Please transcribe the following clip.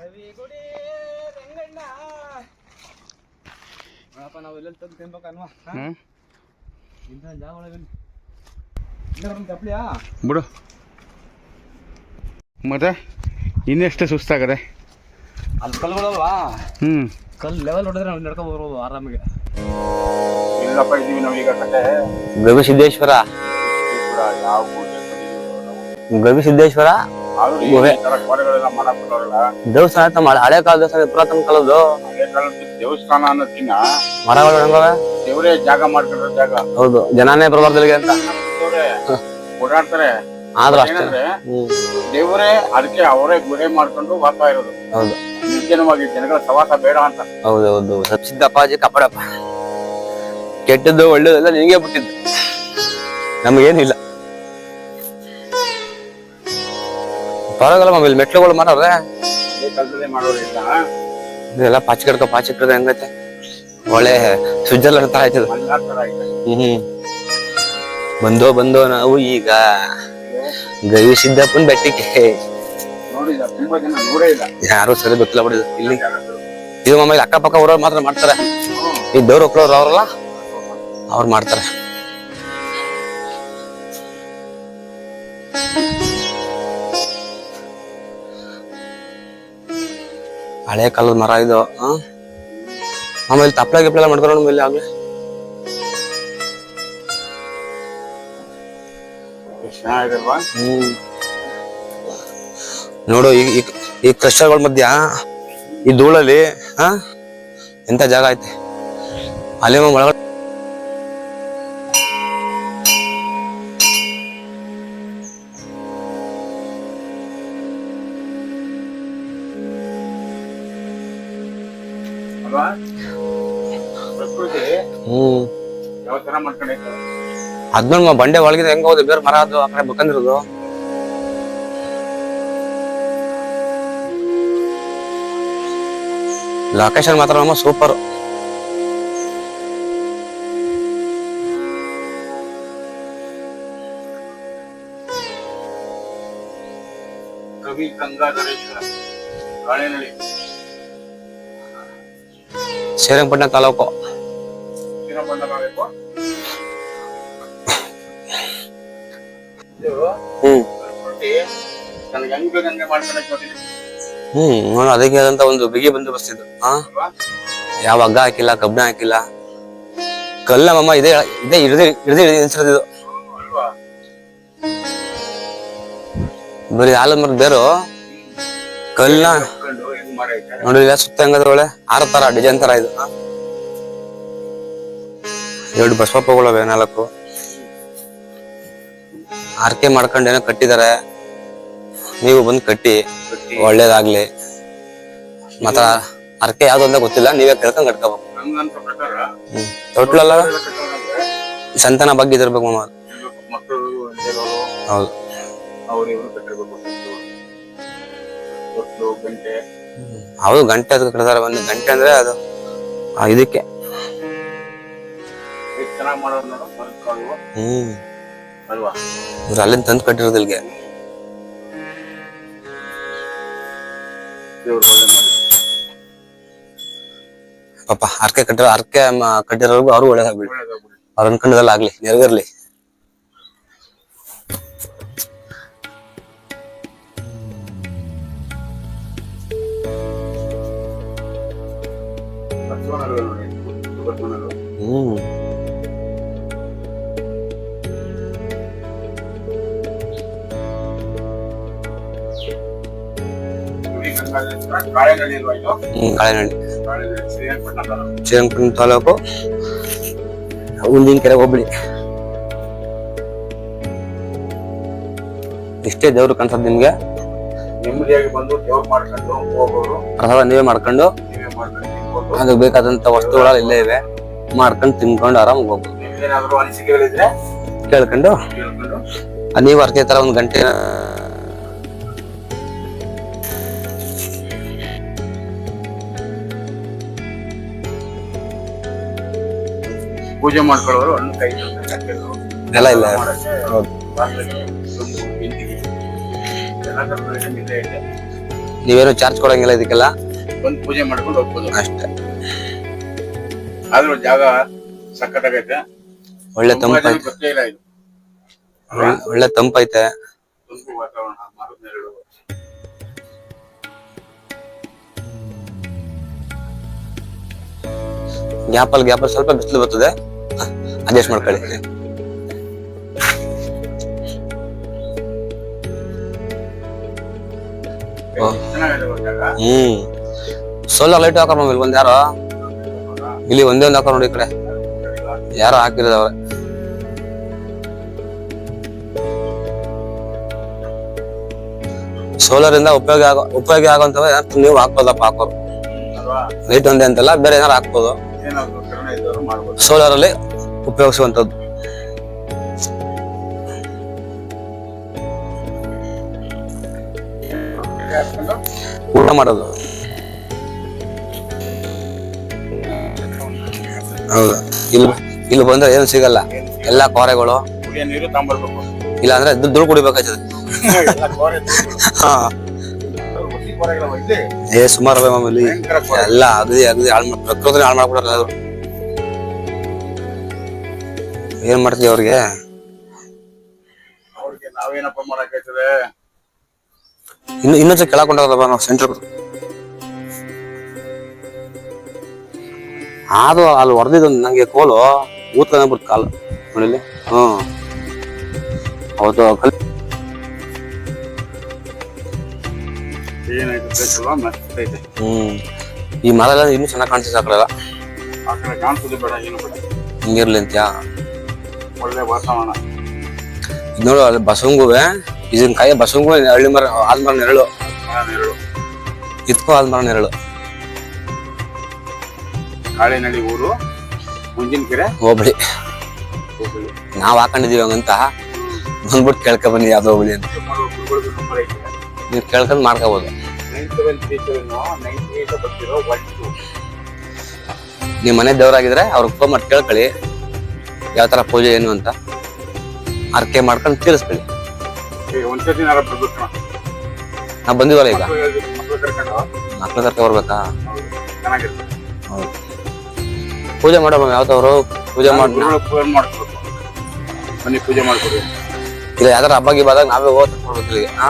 ರವಿಗುಡಿ ರಂಗಣ್ಣ. ಅಪ್ಪ ನಾವು ಎಲ್ಲೆಲ್ಲಿ ತಂದು ತಿನ್ಬೇಕನ್ವಾ ಇಂಥ ಜಾಗ ಒಳಗೆ ಬಿಡು. ಮತ್ತೆ? ಇನ್ನೆಷ್ಟು ಸುಸ್ತಾಗದೆ? ಅಲ್ಲಿ ಕಲ್ಗಳಲ್ವಾ ಹ್ಞೂ ಕಲ್ಲು ಲೆವೆಲ್ ಹೊಡೆದ್ರೆ ನಾವು ನಡ್ಕೊಂಡು ಬರ್ಬೋದು ಆರಾಮಿಗೆ. ಇಲ್ಲಪ್ಪ ಇದೀವಿ ನಾವೀಗ ಗವಿ ಸಿದ್ದೇಶ್ವರ. ಯಾವ ಗವಿ ಸಿದ್ದೇಶ್ವರ. ಗುಹೆ. ದೇವಸ್ಥಾನ ಐತಮ್ಮ, ಹಳೆ- ಕಾಲ ದೇವಸ್ಥಾನ ಪುರಾತನ ಕಾಲದ್ದು. ಕಾಲದ ದೇವಸ್ಥಾನ ಅನ್ನೋದಿನ ಮರಗಳು ಹೆಂಗವೆ? ದೇವರೇ ಜಾಗ ಮಾಡ್ಕೊಂಡಿರೋ ಜಾಗ. ಹೌದು ಜನಾನೇ ಪ್ರಭಾವದಲ್ಲಿಗೆ ಅಂತ. ಓಡಾಡ್ತಾರೆ. ಆದ್ರೂ ಅಷ್ಟೇ. ದೇವರೇ ಅದಕ್ಕೆ ಅವರೇ ಗುಹೆ ಮಾಡ್ಕೊಂಡು ಬರ್ತಾ ಇರೋದು. ಹೌದು. ನಿರ್ಜನವಾಗಿ ಜನಗಳ ಸವಾಸ ಬೇಡ ಅಂತ. ಹೌದು ಹೌದು. ಸಬ್ಸಿದ್ದ ಅಪ್ಪಾಜಿ ಕಾಪಾಡಪ್ಪ. ಕೆಟ್ಟದ್ದು ಒಳ್ಳೇದೆಲ್ಲ ನಿನಗೆ ಬಿಟ್ಟಿದ್ದು ನಮಗೇನಿಲ್ಲ. ಪರವಾಗಿಲ್ಲ ಇಲ್ಲಿ ಮೆಟ್ಲುಗಳು ಮಾಡೋರಿಲ್ಲ ಇದೆಲ್ಲ ಪಾಚಿ ಕಡ್ಕ ಪಾಚಿ ಕಡ್ಕ ಹೆಂಗೈತೆ. ಒಳ್ಳೆ ಸ್ವಿಟ್ಜರ್ಲೆಂಡ್ ತರ ಆಯ್ತದ. ಹ್ಮ್ ಬಂದೋ ಬಂದೋ ನಾವು ಈಗ ಗವಿ ಸಿದ್ದಪ್ಪನ ಬೆಟ್ಟಿಗೆ ಯಾರು ಸರಿ ಗೊತ್ತಿಲ್ಲ ಬಿಡಿದ ಇಲ್ಲಿ. ಇದು ಇಲ್ಲಿ ಅಕ್ಕಪಕ್ಕ ಊರವ್ರು ಮಾತ್ರ ಮಾಡ್ತಾರೆ. ಈ ದೇವ್ರ ಒಕ್ಕಳವ್ರು ಅವ್ರಲ್ಲ ಅವ್ರು ಮಾಡ್ತಾರೆ. ಹಳೆ ಕಾಲದ ಮರ ಇದು? ಆಮೇಲೆ ತಪ್ಪಲ ಗಿಪ್ಲೆಲ್ಲ ಮಾಡ್ಕೊಂಡು ನಮ್ಮ ಇಲ್ಲಿ ಆಗ್ಲೇ ಹ್ಮ್. ನೋಡು ಈ ಈ- ಈ ಕ್ರಷರ್ಗಳ ಮಧ್ಯ ಈ ಧೂಳಲ್ಲಿ ಹಾ ಎಂತ ಜಾಗ ಐತೆ? ಅಲ್ಲಿ ಒಳಗಡೆ ಅದ್ನ ಬಂಡೆ ಒಳಗಿದೆ ಹೆಂಗ ಹೋದೆ ಬೇರೆ ಮರ ಅದು ಆ ಕಡೆ ಬೇಕಂದಿರೋದು. ಲೊಕೇಶನ್ ಮಾತ್ರ ನಮ್ಮ ಸೂಪರ್. ಕವಿ ಗಂಗಾಧರೇಶ್ವರ ಗಾಳಿನಳ್ಳಿ ಶ್ರೀರಂಗಪಟ್ಟಣ ತಾಲೂಕು ಹ್ಮ್ ಹ್ಮ್ ನೋಡು ಅದಕ್ಕೆ ಆದಂತ ಒಂದು ಬಿಗಿ ಬಂದೋಬಸ್ತ್ ಇದು ಹಾ ಯಾವ ಹಗ್ಗ ಹಾಕಿಲ್ಲ ಕಬ್ಬಿಣ ಹಾಕಿಲ್ಲ ಕಲ್ಲ ಮಮ್ಮ ಇದೇ ಇದೇ ಹಿಡಿದು ಹಿಡಿದು ಹಿಡಿದು ಇದು ಬರೀ ಹಾಲು ಮರದ ಬೇರು ಕಲ್ಲ ನೋಡಿ ಸುತ್ತ ಹೆಂಗದ್ರ ಒಳ್ಳೆ? ಆರ ತರ ಡಿಸೈನ್ ತರ ಇದು. ಎರಡು ಬಸವಪ್ಪಗಳವೆ ನಾಲ್ಕು. ಆರ್ಕೆ ಮಾಡ್ಕೊಂಡು ಏನೋ ಕಟ್ಟಿದಾರೆ ನೀವು ಬಂದು ಕಟ್ಟಿ ಒಳ್ಳೇದಾಗ್ಲಿ. ಮತ್ತ ಅರ್ಕೆ ಯಾವ್ದು ಅಂತ ಗೊತ್ತಿಲ್ಲ ನೀವೇ ಕೇಳ್ಕೊಂಡ್ ಕಟ್ಕೋಬೇಕು. ತೊಟ್ಲಲ್ಲ? ಕಟ್ಟೋದಂದ್ರೆ ಸಂತಾನ ಬಗ್ಗೆ ಇದಿರ್ಬೇಕು ಮಾಮ. ಹೌದು. ಹೌದು ಗಂಟೆ ಅದಕ್ಕೆ ಕಟ್ತಾರೆ ಒಂದು ಗಂಟೆ ಅಂದ್ರೆ ಅದು ಆ, ಇದಕ್ಕೆ. ಹ್ಮ್. ಅಲ್ವಾ? ಇವ್ರು ಅಲ್ಲಿಂದ ತಂದು ಕಟ್ಟಿರೋದು ಇಲ್ಲಿಗೆ. ದೇವ್ರು ಒಳ್ಳೆ ಮಾಡಿ ಪಾಪ ಅರ್ಕೆ ಕಟ್ಟಿರೋ ಅರ್ಕೆ ಮ- ಕಟ್ಟಿರೋರ್ಗು ಅವ್ರು ಒಳ್ಳೇದಾಗ್ಬಿಡಿ ಅವ್ರು ಅನ್ಕೊಂಡಿದ್ದಲ್ಲ ಆಗ್ಲಿ ನೆರವೇರ್ಲಿ ಶ್ರೀರಂಗಪಟ್ಟಣ ತಾಲೂಕು. ಕೆರೆ ಹೋಬಳಿ ಇಷ್ಟೇ ದೇವ್ರು ಕಾಣಿಸೋದು ನಿಮ್ಗೆ. ಪ್ರಸಾದ ನೀವೇ ಮಾಡ್ಕೊಂಡು ಅದಕ್ಕೆ ಬೇಕಾದಂತ ವಸ್ತುಗಳು ಇಲ್ಲೇ ಇವೆ. ಮಾಡ್ಕೊಂಡು ತಿನ್ಕೊಂಡು ಆರಾಮಾಗಿ ಹೋಗ್ಬೋದು. ನಿಮ್ಗೇನಾದ್ರು ಅನಿಸಿಕೆಗಳಿದ್ರೆ ಕೇಳ್ಕೊಂಡು? ನೀವು ಅರ್ಕೆ ತರ ಒಂದ್ ಗಂಟೆ ಪೂಜೆ ಮಾಡ್ಕೊಳ್ಳೋರು ಹಣ್ಣು ಕೈ ಕಟ್ಟೆಗಳು ಎಲ್ಲ ಇಲ್ಲ ನೀವೇನು ಚಾರ್ಜ್ ಕೊಡಂಗಿಲ್ಲ ಇದಕ್ಕೆಲ್ಲ? ಬಂದು ಪೂಜೆ ಮಾಡ್ಕೊಂಡು ಹೋಗ್ಬೋದು. ಅಷ್ಟೇ. ಆದ್ರೂ ಜಾಗ ಸಖತ್ತಾಗೈತೆ. ಒಳ್ಳೆ ತಂಪೈತೆ ಗೊತ್ತೇ ಇಲ್ಲ ಇದು. ಒಳ್ಳೆ ತಂಪೈತೆ ತಂಪು ವಾತಾವರಣ ಮರದ ನೆರಳು ಗ್ಯಾಪಲ್ಲಿ ಗ್ಯಾಪಲ್ಲಿ ಸ್ವಲ್ಪ ಬಿಸಿಲು ಬರ್ತದೆ. ಅಡ್ಜಸ್ಟ್ ಮಾಡ್ಕೊಳ್ಳಿ. ಹ್ಮ್. ಸೋಲಾರ್ ಲೈಟ್ ಮೊಬೈಲ್ ಒಂದ್ ಯಾರೋ? ಇಲ್ಲಿ ಒಂದೇ ಒಂದು ಹಾಕೋ ನೋಡಿ ಈ ಕಡೆ. ಯಾರೋ ಹಾಕಿರೋದವ್ರೆ. ಸೋಲಾರ್ ಇಂದ ಉಪಯೋಗ ಆಗೋ, ಉಪಯೋಗ ಏನಾದ್ರು ನೀವು ಹಾಕ್ಬೋದಪ್ಪ ಹಾಕೋರು ಲೈಟ್ ಒಂದೇ ಅಂತಲ್ಲ, ಬೇರೆ ಏನಾರು ಹಾಕ್ಬೋದು. ಸೋಲಾರಲ್ಲಿ ಉಪಯೋಗಿಸುವಂತದ್ದು ಊಟ ಮಾಡೋದು. ಹೌದು. ಇಲ್ಲಿ ಇಲ್ಲಿ ಬಂದ್ರೆ ಏನು ಸಿಗಲ್ಲ. ಎಲ್ಲಾ ಕೋರೆಗಳು. ಕುಡಿಯೋ ನೀರು ತಗೊಂಬರ್ಬೇಕು ಇಲ್ಲ ಅಂದ್ರೆ ದುಡ್ಡು ದುಡ್ಡು ಕುಡಿಬೇಕಾಗ್ತದೆ. ಎಲ್ಲ ಕೋರೆ ಹಾ. ಹುಸಿ ಕೋರೆಗಳವ ಇಲ್ಲಿ ಏ ಸುಮಾರು ಅವೆ ಮಾಮೂಲಿ. ಭಯಂಕರ ಕೋರೆ. ಎಲ್ಲ ಅಗದಿ ಅಗದಿ ಹಾಳು ಮಾಡಿ ಪ್ರಕೃತಿನ ಹಾಳು ಮಾಡ್ಬಿಟ್ರಲ್ಲ ಅದು. ಏನ್ ಮಾಡ್ತೀವಿ ಅವ್ರಿಗೆ? ಅವ್ರಿಗೆ ನಾವೇನಪ್ಪ ಮಾಡಕ್ಕಾಯ್ತದೆ ಇನ್ನು ಇನ್ನೊಂದ್ಸ ಕೆಳಕೊಂಡೋದಪ್ಪ ನಾವು ಸೆಂಟ್ರ್ ಅದು ಅಲ್ಲಿ ಹೊಡೆದಿದ್ದು ನಂಗೆ ಕೋಲು ಊತ್ಕೊಂಡ್ಬಿಡ್ತು ಕಾಲು ನೋಡಿಲ್ಲಿ? ಹ್ಮ್ ಅವತ್ತು ಕಲ್ ಹ್ಮ್. ಈ ಮರ ಎಲ್ಲ ಇನ್ನೂ ಚೆನ್ನಾಗಿ ಕಾಣಿಸ್ತಾ ಸಾಕಲ್ಲ ಆ ಕಡೆ ಕಾಣಿಸೋದು ಬೇಡ ಏನು ಬೇಡ. ಹಿಂಗಿರ್ಲಿ ಅಂತ್ಯಾ. ಒಳ್ಳೆ ವಾತಾವರಣ. ಇದ್ ನೋಡು ಅಲ್ಲಿ ಬಸವಂಗುವೆ ಇದನ್ನ ಕಾಯಿ ಬಸವಂಗು ಹಳ್ಳಿ ಮರ ಆಲ್ಮರ ನೆರಳು. ನೆರಳು. ಇದ್ಕೋ ಆಲ್ಮರ ನೆರಳು. ಕಾಳಿನಳ್ಳಿ ಊರು ಮುಂಜಿನ ಕೆರೆ ಹೋಬಳಿ. ಹೋಬಳಿ. ನಾವ್ ಹಾಕೊಂಡಿದೀವಿ ಹಂಗಂತ ಬಂದ್ಬಿಟ್ಟು ಕೇಳ್ಕೊ ಬನ್ನಿ ಯಾವ್ದು ಹೋಗ್ಲಿ ಅಂತ. ನೀವು ಕೇಳ್ಕೊಂಡ್ ಮಾಡ್ಕೋಬಹುದು nine seven three seven nine eight ಬರ್ತಿರೋ ಒನ್ ಟು ನಿಮ್ ಮನೆ ದೇವರಾಗಿದ್ರೆ ಅವ್ರಿಗೆ ಫೋನ್ ಮಾಡಿ ಕೇಳ್ಕೊಳ್ಳಿ. ಯಾವ ತರ ಪೂಜೆ ಏನು ಅಂತ. ಅರ್ಕೆ ಮಾಡ್ಕೊಂಡು ತೀರಿಸ್ಕೊಳ್ಳಿ. ಒಂದ್ಸತಿ. ನಾವ್ ಬಂದಿವಲ್ಲ ಈಗ? ಮಕ್ಳು ಕರ್ಕೊಂಡು ಬರ್ಬೇಕಾ? ಹೌದು, ಚೆನ್ನಾಗಿರ್ತದೆ ಪೂಜೆ ಮಾಡಮ್ಮ ಯಾವ್ದವ್ರು ಪೂಜೆ ಮಾಡಿ ಪೂಜೆ ಇಲ್ಲ ಯಾವ್ದಾರ ಹಬ್ಬ ಗಿಬ್ಬ ಆದಾಗ ನಾವೇ ಹೋಗಿ ಹಾ?